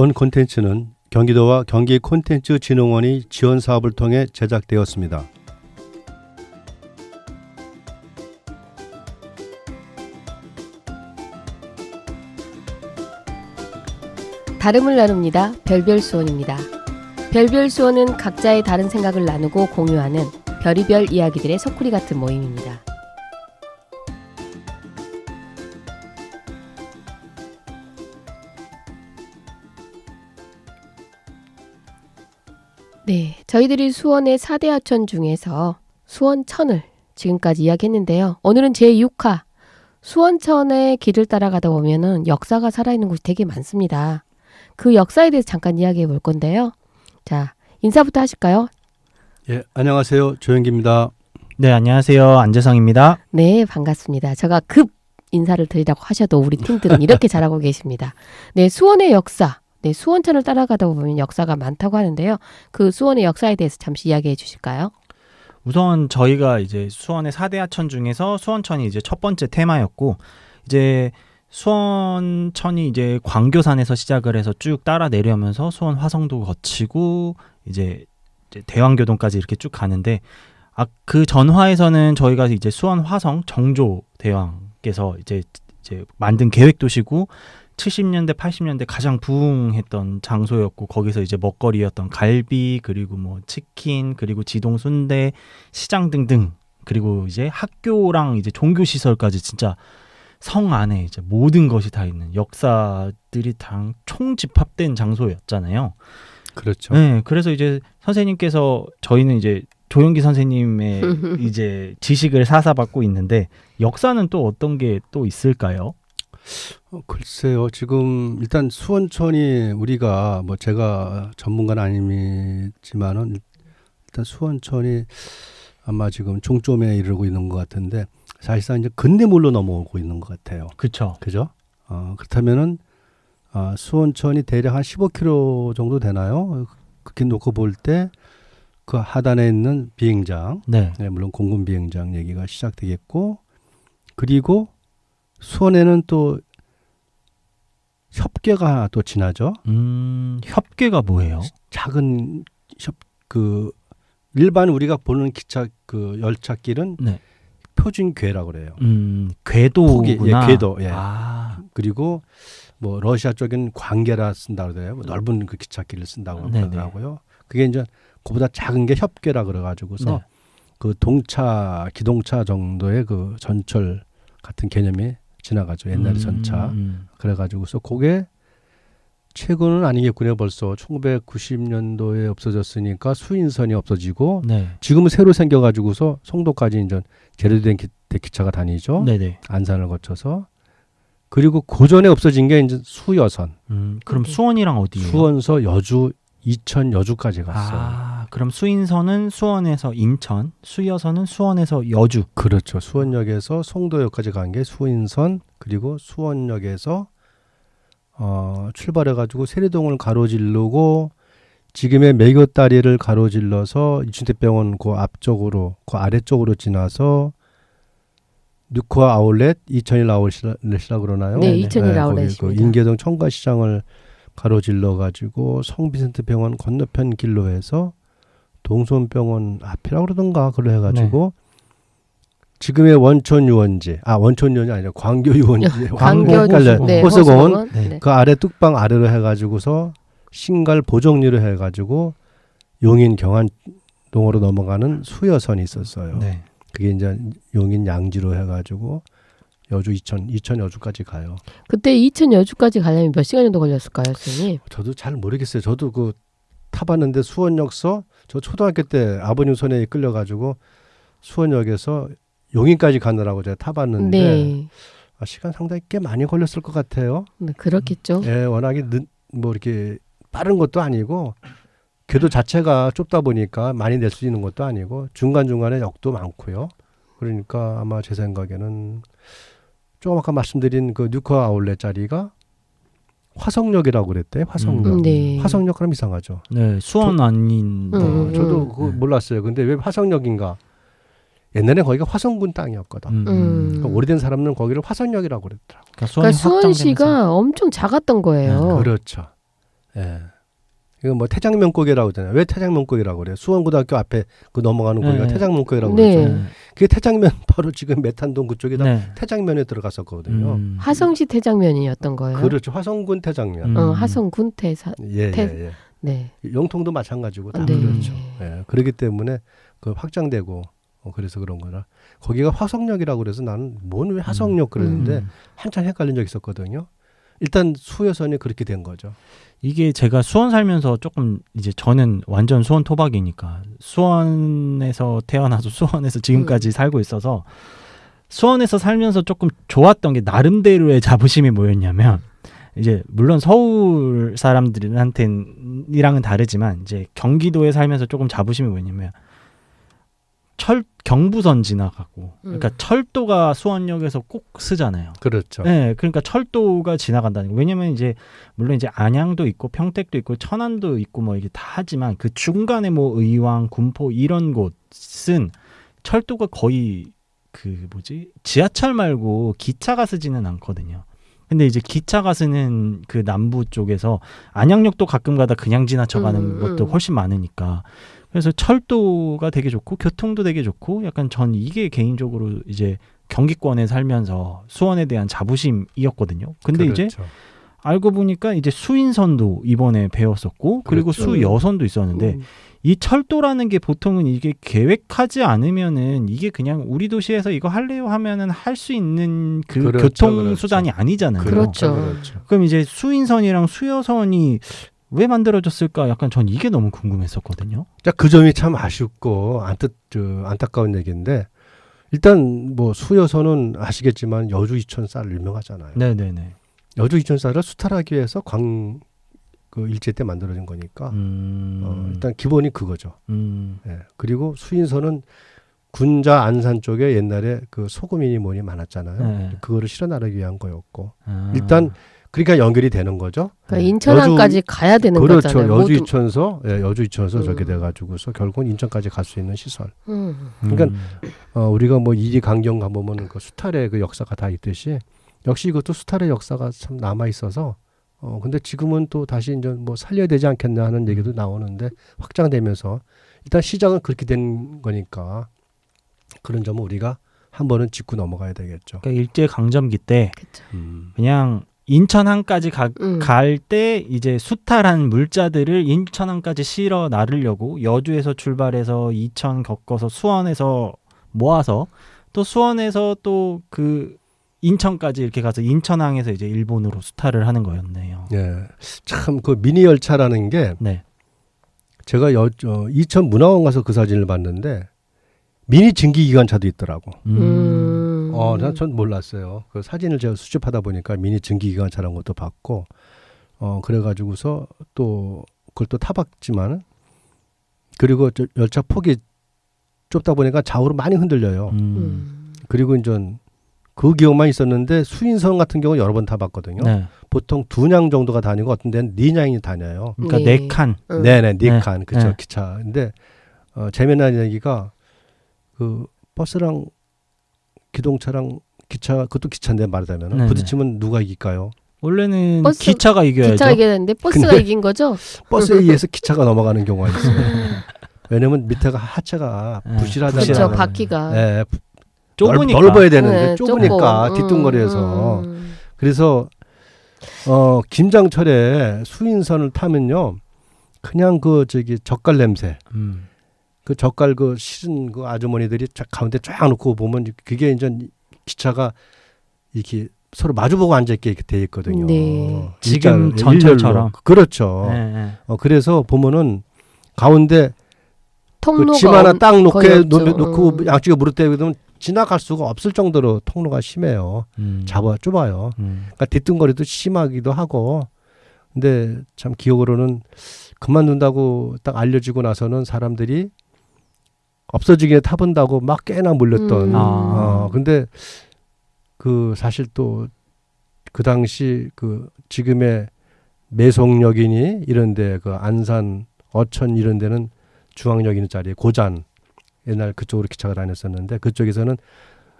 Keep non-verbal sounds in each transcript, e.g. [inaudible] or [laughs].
본 콘텐츠는 경기도와 경기 콘텐츠 진흥원이 지원 사업을 통해 제작되었습니다. 다름을 나눕니다. 별별 수원입니다. 별별 수원은 각자의 다른 생각을 나누고 공유하는 별이별 이야기들의 소쿠리 같은 모임입니다. 네, 저희들이 수원의 4대 하천 중에서 수원천을 지금까지 이야기했는데요. 오늘은 제6화 수원천의 길을 따라가다 보면은 역사가 살아있는 곳이 되게 많습니다. 그 역사에 대해서 잠깐 이야기해 볼 건데요. 자, 인사부터 하실까요? 예, 안녕하세요. 조영기입니다. 네, 안녕하세요. 안재성입니다. 네, 반갑습니다. 제가 급 인사를 드리라고 하셔도 우리 팀들은 이렇게 [laughs] 잘하고 계십니다. 네, 수원의 역사. 네, 수원천을 따라가다 보면 역사가 많다고 하는데요. 그 수원의 역사에 대해서 잠시 이야기해 주실까요? 우선 저희가 이제 수원의 4대 하천 중에서 수원천이 이제 첫 번째 테마였고 이제 수원천이 이제 광교산에서 시작을 해서 쭉 따라 내려오면서 수원 화성도 거치고 이제 대왕교동까지 이렇게 쭉 가는데 아 그 전화에서는 저희가 이제 수원 화성 정조 대왕께서 이제 이제 만든 계획 도시고 70년대 80년대 가장 부흥했던 장소였고 거기서 이제 먹거리였던 갈비 그리고 뭐 치킨 그리고 지동 순대 시장 등등 그리고 이제 학교랑 이제 종교 시설까지 진짜 성 안에 이제 모든 것이 다 있는 역사들이 다 총집합된 장소였잖아요. 그렇죠. 네, 그래서 이제 선생님께서 저희는 이제 조영기 선생님의 [laughs] 이제 지식을 사사받고 있는데 역사는 또 어떤 게 또 있을까요? 어, 글쎄요. 지금 일단 수원천이 우리가 뭐 제가 전문가는 아니지만은 일단 수원천이 아마 지금 종점에 이르고 있는 것 같은데 사실상 이제 근대물로 넘어오고 있는 것 같아요. 그쵸. 그죠? 어, 그렇다면은 아, 수원천이 대략 한 15km 정도 되나요? 그렇게 놓고 볼 때 그 하단에 있는 비행장, 네. 네, 물론 공군 비행장 얘기가 시작되겠고, 그리고 수원에는 또 협계가 또 지나죠. 음, 협계가 뭐예요? 작은 협 그 일반 우리가 보는 기차 그 열차길은 네. 표준 궤라고 그래요. 음, 궤도구나. 예, 궤도, 예. 아, 그리고 뭐 러시아 쪽엔 광계라 쓴다 그래요. 뭐 넓은 그 기찻길을 쓴다고 네네. 그러더라고요. 그게 이제 그보다 작은 게 협계라 그래가지고서 네. 그 동차 기동차 정도의 그 전철 같은 개념이 지나가죠. 옛날에 음, 전차. 음. 그래가지고서 그게 최근은 아니겠군요. 벌써 1990년도에 없어졌으니까 수인선이 없어지고 네. 지금은 새로 생겨가지고서 송도까지 이제 제대된 기, 기차가 다니죠. 네네. 안산을 거쳐서 그리고 고전에 없어진 게 이제 수여선, 음, 그럼 네. 수원이랑 어디예요? 수원서 여주, 이천 여주까지 갔어요. 아, 그럼 수인선은 수원에서 인천, 수여선은 수원에서 여주. 그렇죠. 수원역에서 송도역까지 간 게 수인선, 그리고 수원역에서 어, 출발해가지고 세리동을 가로질르고 지금의 매교다리를 가로질러서 이춘대병원 그 앞쪽으로, 그 아래쪽으로 지나서 뉴코아 아울렛, 이천일 아울렛이라 그러나요? 네, 네네. 이천일 거기 아울렛입니다. 그 인계동 청가시장을 가로질러 가지고 성비센트 병원 건너편 길로 해서 동손병원 앞이라고 그러던가 그로 해가지고 지금의 원천 유원지 아 원천 유원지 아니라 광교 유원지 [laughs] 광교. 호수공원. 네, 호수공원 호수공원. 네. 네. 그 아래 뚝방 아래로 해가지고서 신갈 보정리로 해가지고 용인 경안동으로 넘어가는 수여선이 있었어요. 네. 그게 이제 용인 양지로 해가지고 여주 이천 이천 여주까지 가요. 그때 이천 여주까지 가려면 몇 시간 정도 걸렸을까요, 선생님? 저도 잘 모르겠어요. 저도 그 타봤는데 수원역서 저 초등학교 때 아버님 손에 이끌려가지고 수원역에서 용인까지 가느라고 제가 타봤는데 네. 아, 시간 상당히 꽤 많이 걸렸을 것 같아요. 네, 그렇겠죠. 예, 워낙에 늦, 뭐 이렇게 빠른 것도 아니고 궤도 자체가 좁다 보니까 많이 낼 수 있는 것도 아니고 중간 중간에 역도 많고요. 그러니까 아마 제 생각에는 조금 아까 말씀드린 그 뉴커 아울렛 자리가 화성역이라고 그랬대. 화성역. 음, 네. 화성역 그럼 이상하죠. 네, 수원 아닌데. 음, 어, 음, 저도 음. 그거 몰랐어요. 근데 왜 화성역인가? 옛날에 거기가 화성군 땅이었거든. 음, 음. 그러니까 오래된 사람들은 거기를 화성역이라고 그랬더라고. 그러니까 그러니까 수원시가 엄청 작았던 거예요. 그렇죠. 예. 이거 뭐 태장면 고개라고 하잖아요. 왜 태장면 고개라고 그래요? 수원고등학교 앞에 그 넘어가는 고개가 네. 태장면 고개라고 네. 그러죠. 네. 그게 태장면 [laughs] 바로 지금 메탄동 그쪽에다 네. 태장면에 들어갔었거든요. 음. 화성시 태장면이었던 거예요. 그렇죠. 화성군 태장면. 음. 어, 화성군 태사. 예, 태- 예, 네. 예. 영통도 마찬가지고 다 네. 그렇죠. 예. 그렇기 때문에 그 확장되고 어, 그래서 그런 거라. 거기가 화성역이라고 그래서 나는 뭔 왜 화성역 그러는데 음. 한참 헷갈린 적 있었거든요. 일단 수요선이 그렇게 된 거죠. 이게 제가 수원 살면서 조금 이제 저는 완전 수원 토박이니까 수원에서 태어나서 [laughs] 수원에서 지금까지 음. 살고 있어서 수원에서 살면서 조금 좋았던 게 나름대로의 자부심이 뭐였냐면 이제 물론 서울 사람들한테는이랑은 다르지만 이제 경기도에 살면서 조금 자부심이 뭐였냐면 철 경부선 지나가고 그러니까 음. 철도가 수원역에서 꼭 쓰잖아요. 그렇죠. 네, 그러니까 철도가 지나간다는 거. 왜냐면 이제 물론 이제 안양도 있고 평택도 있고 천안도 있고 뭐 이게 다 하지만 그 중간에 뭐 의왕, 군포 이런 곳은 철도가 거의 그 뭐지 지하철 말고 기차가 쓰지는 않거든요. 근데 이제 기차가 쓰는 그 남부 쪽에서 안양역도 가끔 가다 그냥 지나쳐가는 음, 것도 음. 훨씬 많으니까 그래서 철도가 되게 좋고 교통도 되게 좋고 약간 전 이게 개인적으로 이제 경기권에 살면서 수원에 대한 자부심이었거든요. 근데 이제 그렇죠. 알고 보니까 이제 수인선도 이번에 배웠었고 그리고 그렇죠. 수여선도 있었는데 음. 이 철도라는 게 보통은 이게 계획하지 않으면은 이게 그냥 우리 도시에서 이거 할래요 하면은 할 수 있는 그 그렇죠, 교통 그렇죠. 수단이 아니잖아요. 그렇죠. 그렇죠. 그럼 이제 수인선이랑 수여선이 왜 만들어졌을까? 약간 전 이게 너무 궁금했었거든요. 자, 그 점이 참 아쉽고 안뜻 저, 안타까운 얘기인데 일단 뭐 수여선은 아시겠지만 여주 이천 쌀 유명하잖아요. 네, 네, 네. 여주 이천 쌀을 수탈하기 위해서 광 그 일제 때 만들어진 거니까 음. 어, 일단 기본이 그거죠. 음. 예. 그리고 수인선은 군자 안산 쪽에 옛날에 그 소금이니 뭐니 많았잖아요. 네. 그거를 실어 나르기 위한 거였고 아. 일단 그러니까 연결이 되는 거죠. 그러니까 인천항까지 가야 되는 그렇죠. 거잖아요. 여주 모두- 이천서 예, 여주 이천서 음. 저게 돼가지고서 결국은 인천까지 갈 수 있는 시설. 음. 그러니까 음. 어, 우리가 뭐 이리 강경 가보면은 그 수탈의 그 역사가 다 있듯이 역시 이것도 수탈의 역사가 참 남아 있어서 어 근데 지금은 또 다시 이제 뭐 살려야 되지 않겠나 하는 얘기도 나오는데 확장되면서 일단 시작은 그렇게 된 거니까 그런 점은 우리가 한 번은 짚고 넘어가야 되겠죠. 그러니까 일제 강점기 때 그쵸. 음. 그냥 인천항까지 음. 갈때 이제 수탈한 물자들을 인천항까지 실어 나르려고 여주에서 출발해서 이천 겪어서 수원에서 모아서 또 수원에서 또 그 인천까지 이렇게 가서 인천항에서 이제 일본으로 수탈을 하는 거였네요. 예, 참 그 미니 열차라는 게 네. 제가 여, 어, 이천 문화원 가서 그 사진을 봤는데 미니 증기 기관차도 있더라고. 음. 어, 난전 몰랐어요. 그 사진을 제가 수집하다 보니까 미니 증기 기관차라는 것도 봤고, 어, 그래가지고서 또 그걸 또 타봤지만은, 그리고 저 열차 폭이 좁다 보니까 좌우로 많이 흔들려요. 음. 음. 그리고 이제 그 기억만 있었는데 수인선 같은 경우 여러 번 타봤거든요. 네. 보통 두 냥 정도가 다니고 어떤 데는 네 냥이 다녀요. 그러니까 네. 네 칸. 음. 네네, 네 네. 칸. 그쵸, 네. 기차. 근데, 어, 재미난 얘기가 그 버스랑 기동차랑 기차, 그것도 기차인데 말하자면 네네. 부딪히면 누가 이길까요? 원래는 버스- 기차가 이겨야죠. 기차가 이겼는데 버스가 이긴 거죠? 버스에 의해서 기차가 넘어가는 경우가 있어요. [laughs] 왜냐면 밑에가 하체가 네, 부실하잖아요. 그렇죠. 바퀴가 예, 좁으니까. 넓, 어야 되는데 네, 좁으니까 좁고. 뒷뚱거리에서 음, 그래서 어 김장철에 수인선을 타면요 그냥 그 저기 젓갈 냄새 음. 그 젓갈 그 실은 그 아주머니들이 쫙 가운데 쫙 놓고 보면 그게 이제 기차가 이렇게 서로 마주보고 앉아 있게 돼 있거든요. 네. 지금 전철처럼. 그렇죠. 네, 네. 어, 그래서 보면은 가운데 통로가 그짐 하나 엄- 딱 놓게. 놓, 놓고 음. 양쪽에 무릎 대고 그러면 지나갈 수가 없을 정도로 통로가 심해요. 음. 잡아 좁아요. 음. 그러니까 뒤뚱거리도 심하기도 하고 근데 참 기억으로는 그만둔다고 딱 알려지고 나서는 사람들이 없어지기에 타본다고 막 꽤나 몰렸던 음. 아. 어 근데 그 사실 또 그 당시 그 지금의 매송역이니 이런데 그 안산 어천 이런 데는 중앙역 있는 자리에 고잔 옛날 그쪽으로 기차가 다녔었는데 그쪽에서는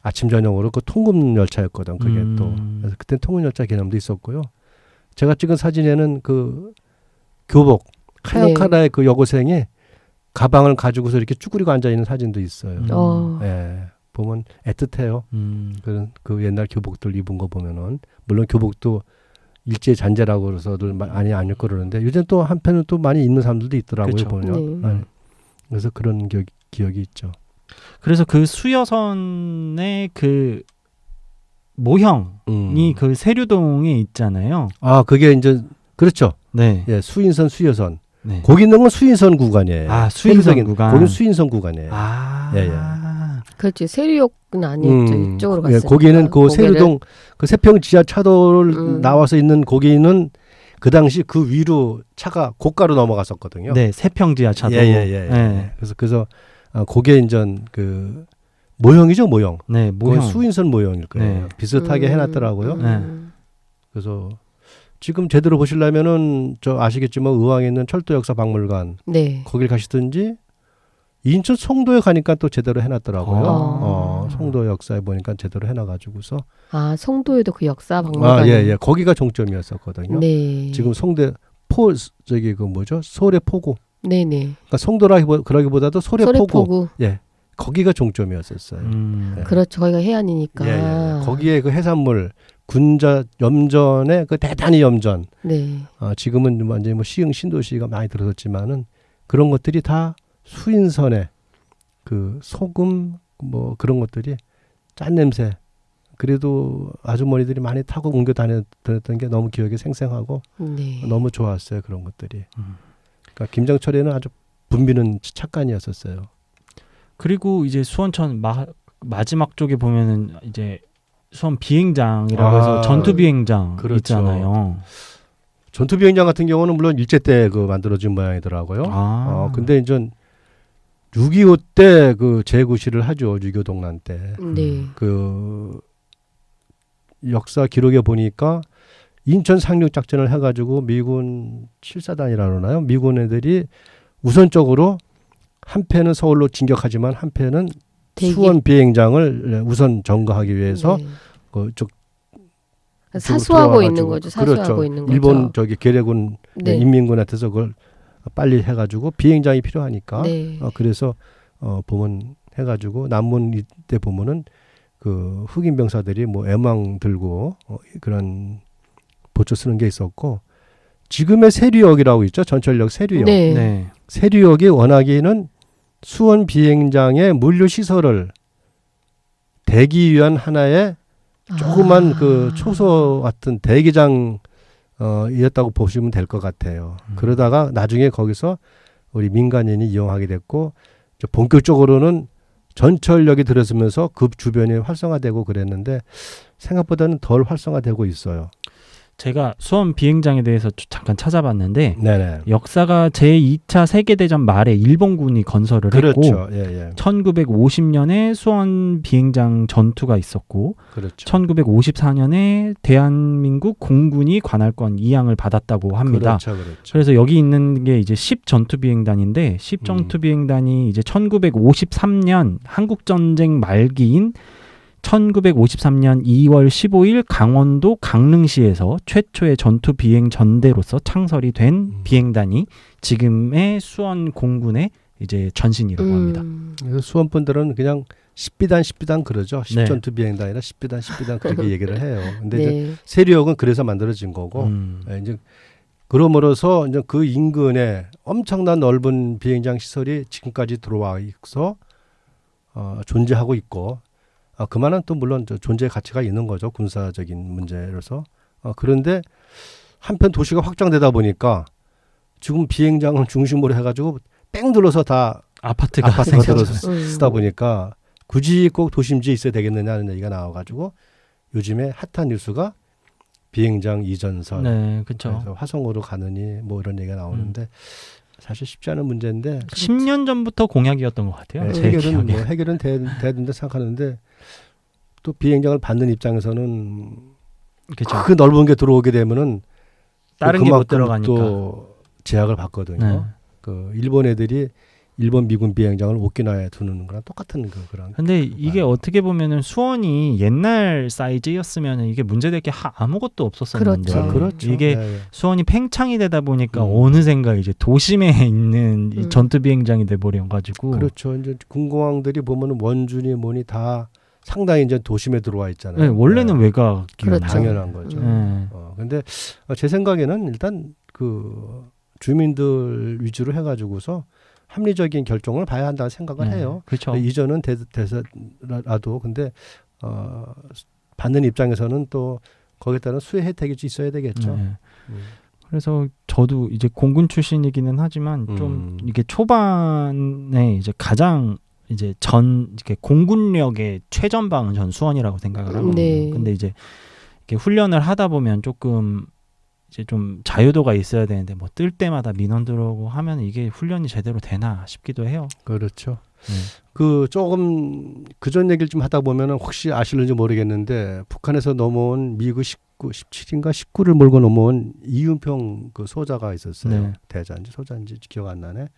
아침 저녁으로 그 통금 열차였거든 그게 또 음. 그래서 그때 통근 열차 개념도 있었고요. 제가 찍은 사진에는 그 교복 하얀 네. 카라의 그 여고생이 가방을 가지고서 이렇게 쭈그리고 앉아 있는 사진도 있어요. 음. 어. 예. 보면 애틋해요. 음. 그런 그 옛날 교복들 입은 거 보면은 물론 교복도 일제 잔재라고 그래서들 많이 안 입고 그러는데 요즘 또 한편은 또 많이 입는 사람들도 있더라고요 그쵸. 보면. 네. 네. 그래서 그런 기억, 기억이 있죠. 그래서 그 수여선의 그 모형이 음. 그 세류동에 있잖아요. 아 그게 이제 그렇죠. 네. 예, 수인선 수여선. 네. 거기 있는 건 수인선 구간이에요. 아, 수인선 구간. 거긴 수인선 구간이에요. 아. 예, 예. 그렇지 세류역은 아니었죠. 음, 이쪽으로 예, 갔어요. 거기는 그 세류동 그 세평 지하 차도를 음. 나와서 있는 거기는 그 당시 그 위로 차가 고가로 넘어갔었거든요. 네, 세평 지하 차도. 예, 예, 예. 네. 그래서 그래서 아, 그게 이제 그 모형이죠, 모형. 네, 모형. 수인선 모형일 거예요. 네. 비슷하게 해놨더라고요. 음. 그래서 지금 제대로 보시려면은 저 아시겠지만 의왕에 있는 철도 역사 박물관 네. 거길 가시든지 인천 송도에 가니까 또 제대로 해놨더라고요. 아. 어, 송도 역사에 보니까 제대로 해놔가지고서 아 성도에도 그 역사 박물관. 아, 예, 예. 거기가 종점이었었거든요. 네. 지금 송대 포 저기 그 뭐죠? 소래 포구. 네네. 그러니까 송도라기 그러기보다도 소래 포구. 예. 거기가 종점이었었어요. 음. 네. 그렇죠. 거기가 해안이니까. 예, 예. 거기에 그 해산물 군자 염전의 그 대단히 염전. 네. 어, 지금은 완전히 뭐 시흥 신도시가 많이 들어섰지만은 그런 것들이 다 수인선에 그 소금 뭐 그런 것들이 짠 냄새. 그래도 아주머니들이 많이 타고 옮겨 다녔던 게 너무 기억에 생생하고 네. 너무 좋았어요 그런 것들이. 음. 그러니까 김정철에는 아주 분비는 착간이었었어요. 그리고 이제 수원천 마, 마지막 쪽에 보면은 이제 수원 비행장이라고 해서 아, 전투 비행장 그렇죠. 있잖아요. 전투 비행장 같은 경우는 물론 일제 때 그 만들어진 모양이더라고요. 아. 어, 근데 이제 6.25 때 그 재구시를 하죠. 6.25 동란 때. 네. 그 역사 기록에 보니까 인천 상륙 작전을 해가지고 미군 7사단이라 그러나요? 미군 애들이 우선적으로 한 패는 서울로 진격하지만 한 패는 대기. 수원 비행장을 우선 점거하기 위해서 네. 그쪽 사수하고 있는 거죠. 사수하고 있는 거죠. 일본 저기 계례군 네. 인민군한테서 그걸 빨리 해가지고 비행장이 필요하니까 네. 어, 그래서 어, 보면 해가지고 남문 이때 보면은 그 흑인 병사들이 뭐 애망 들고 어, 그런 보초 쓰는 게 있었고 지금의 세류역이라고 있죠 전철역 세류역 네. 네. 세류역이 워낙에는 수원 비행장의 물류 시설을 대기 위한 하나의 조그만 아. 그 초소 같은 대기장 어 이었다고 보시면 될 것 같아요. 음. 그러다가 나중에 거기서 우리 민간인이 이용하게 됐고 본격적으로는 전철역이 들어서면서 그 주변이 활성화되고 그랬는데 생각보다는 덜 활성화되고 있어요. 제가 수원 비행장에 대해서 주- 잠깐 찾아봤는데 네네. 역사가 제2차 세계대전 말에 일본군이 건설을 했고 그렇죠. 예, 예. 1950년에 수원 비행장 전투가 있었고 그렇죠. 1954년에 대한민국 공군이 관할권 이양을 받았다고 합니다. 그렇죠. 그렇죠. 그래서 여기 있는 게 이제 10 전투 비행단인데 10 음. 전투 비행단이 이제 1953년 한국 전쟁 말기인 1953년 2월 15일 강원도 강릉시에서 최초의 전투 비행 전대로서 창설이 된 음. 비행단이 지금의 수원 공군의 이제 전신이라고 합니다. 음. 그래서 수원 분들은 그냥 10비단 10비단 그러죠. 네. 10전투 비행단이나 10비단 10비단 그렇게 [laughs] 얘기를 해요. 근데 이제 네. 세류역은 그래서 만들어진 거고 음. 예, 이제 그러므로서 이제 그 인근에 엄청난 넓은 비행장 시설이 지금까지 들어와 있어 어, 존재하고 있고 아, 그만한 또 물론 저 존재 가치가 있는 거죠 군사적인 문제로서 어, 그런데 한편 도시가 확장되다 보니까 지금 비행장을 중심으로 해가지고 뺑 둘러서 다 아파트가 아파트가 들어서 음. 쓰다 보니까 굳이 꼭 도심지에 있어야 되겠느냐는 얘기가 나와가지고 요즘에 핫한 뉴스가 비행장 이전설 네, 그렇죠. 화성으로 가느니 뭐 이런 얘기가 나오는데 사실 쉽지 않은 문제인데 10년 전부터 공약이었던 것 같아요. 네, 제 해결은. 뭐 해결은 돼, 되는데 생각하는데 또 비행장을 받는 입장에서는 그렇죠. 그 넓은 게 들어오게 되면은 또 다른 게 못 들어가니까. 또 제약을 받거든요. 네. 그 일본 애들이 일본 미군 비행장을 오키나와에 두는 거랑 똑같은 그 그런. 근데 이게 맞아요. 어떻게 보면은 수원이 옛날 사이즈였으면 이게 문제될 게 하- 아무것도 없었었는데 그렇죠. 그렇죠. 이게 예, 예. 수원이 팽창이 되다 보니까 음. 어느샌가 이제 도심에 [laughs] 있는 이 음. 전투 비행장이 돼 버려 가지고 그렇죠. 이제 군공항들이 보면은 원준이 뭐니 다 상당히 이제 도심에 들어와 있잖아요. 네, 원래는 예. 외곽 그렇죠. 당연한 거죠. 음. 네. 어, 근데 어, 제 생각에는 일단 그 주민들 위주로 해가지고서 합리적인 결정을 봐야 한다고 생각을 해요. 그렇죠. 이전은 되, 되서라도 근데 어, 받는 입장에서는 또 거기에 따른 수혜 혜택이 있어야 되겠죠. 네. 음. 그래서 저도 이제 공군 출신이기는 하지만 좀 음. 이게 초반에 이제 가장 이제 전 이렇게 공군력의 최전방은 전 수원이라고 생각을 하거든요. 네. 근데 이제 이렇게 훈련을 하다 보면 조금 이제 좀 자유도가 있어야 되는데 뭐 뜰 때마다 민원 들어오고 하면 이게 훈련이 제대로 되나 싶기도 해요. 그렇죠. 네. 그 조금 그전 얘기를 좀 하다 보면은 혹시 아실는지 모르겠는데 북한에서 넘어온 미그 19, 17인가 19를 몰고 넘어온 이윤평 그 소자가 있었어요. 네. 대자인지 소자인지 기억 안 나네.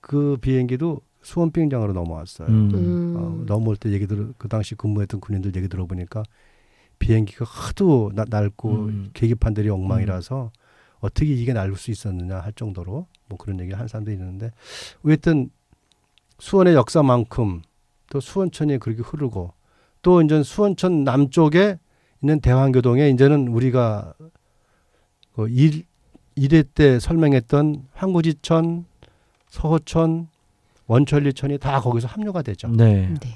그 비행기도 수원 비행장으로 넘어왔어요. 음. 음. 어, 넘어올 때 얘기 들어 그 당시 근무했던 군인들 얘기 들어보니까 비행기가 하도 나, 낡고 음. 계기판들이 엉망이라서 어떻게 이게 날수 있었느냐 할 정도로 뭐 그런 얘기를 한 사람도 있는데 어쨌든 수원의 역사만큼 또 수원천이 그렇게 흐르고 또 이제 수원천 남쪽에 있는 대환교동에 이제는 우리가 그 일, 일회 때 설명했던 황구지천, 서호천, 원천리천이 다 거기서 합류가 되죠. 네. 네.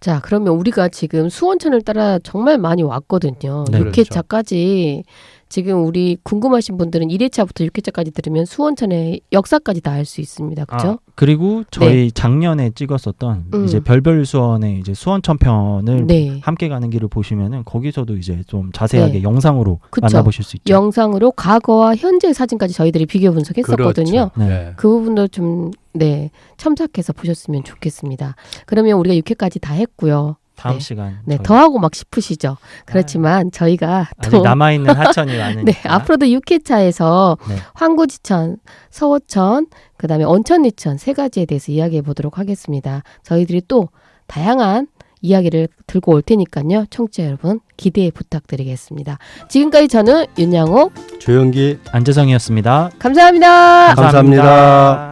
자, 그러면 우리가 지금 수원천을 따라 정말 많이 왔거든요. 네. 육 6회차까지 지금 우리 궁금하신 분들은 1회차부터 6회차까지 들으면 수원천의 역사까지 다 알 수 있습니다. 그렇죠? 아, 그리고 저희 작년에 찍었었던 음. 이제 별별 수원의 이제 수원천 편을 네. 함께 가는 길을 보시면은 거기서도 이제 좀 자세하게 네. 영상으로 그쵸. 만나보실 수 있죠. 영상으로 과거와 현재 사진까지 저희들이 비교 분석했었거든요. 그렇죠. 네. 네. 그 부분도 좀 네, 첨삭해서 보셨으면 좋겠습니다. 그러면 우리가 6회까지 다 했고요. 다음 네. 시간 네, 저희- 더 하고 막 싶으시죠. 그렇지만 저희가 아직 또 남아 있는 [laughs] 하천이 많으니까. 네, 앞으로도 6회차에서 네. 황구지천, 서호천, 그다음에 온천리천 세 가지에 대해서 이야기해 보도록 하겠습니다. 저희들이 또 다양한 이야기를 들고 올 테니까요. 청취자 여러분 기대 부탁드리겠습니다. 지금까지 저는 윤양옥 조영기 안재성이었습니다. 감사합니다. 감사합니다.